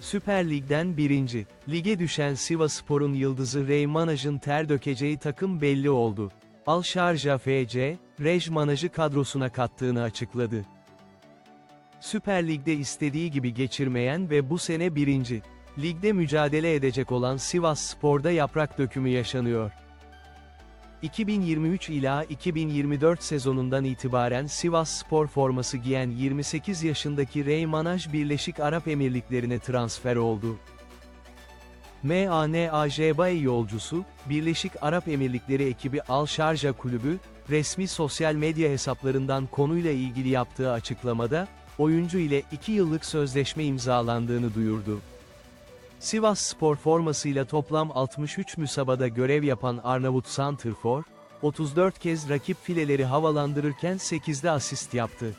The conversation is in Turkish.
Süper Lig'den 1. Lige düşen Sivasspor'un yıldızı Rey Manaj'ın ter dökeceği takım belli oldu. Al Sharjah FC, Rej Manaj'ı kadrosuna kattığını açıkladı. Süper Lig'de istediği gibi geçirmeyen ve bu sene 1. Ligde mücadele edecek olan Sivas Spor'da yaprak dökümü yaşanıyor. 2023 ila 2024 sezonundan itibaren Sivas Spor forması giyen 28 yaşındaki Rey Manaj Birleşik Arap Emirlikleri'ne transfer oldu. MANAJBAY yolcusu, Birleşik Arap Emirlikleri ekibi Al Sharjah Kulübü, resmi sosyal medya hesaplarından konuyla ilgili yaptığı açıklamada, oyuncu ile 2 yıllık sözleşme imzalandığını duyurdu. Sivas Spor formasıyla toplam 63 müsabada görev yapan Arnavut Santrfor, 34 kez rakip fileleri havalandırırken 8'de asist yaptı.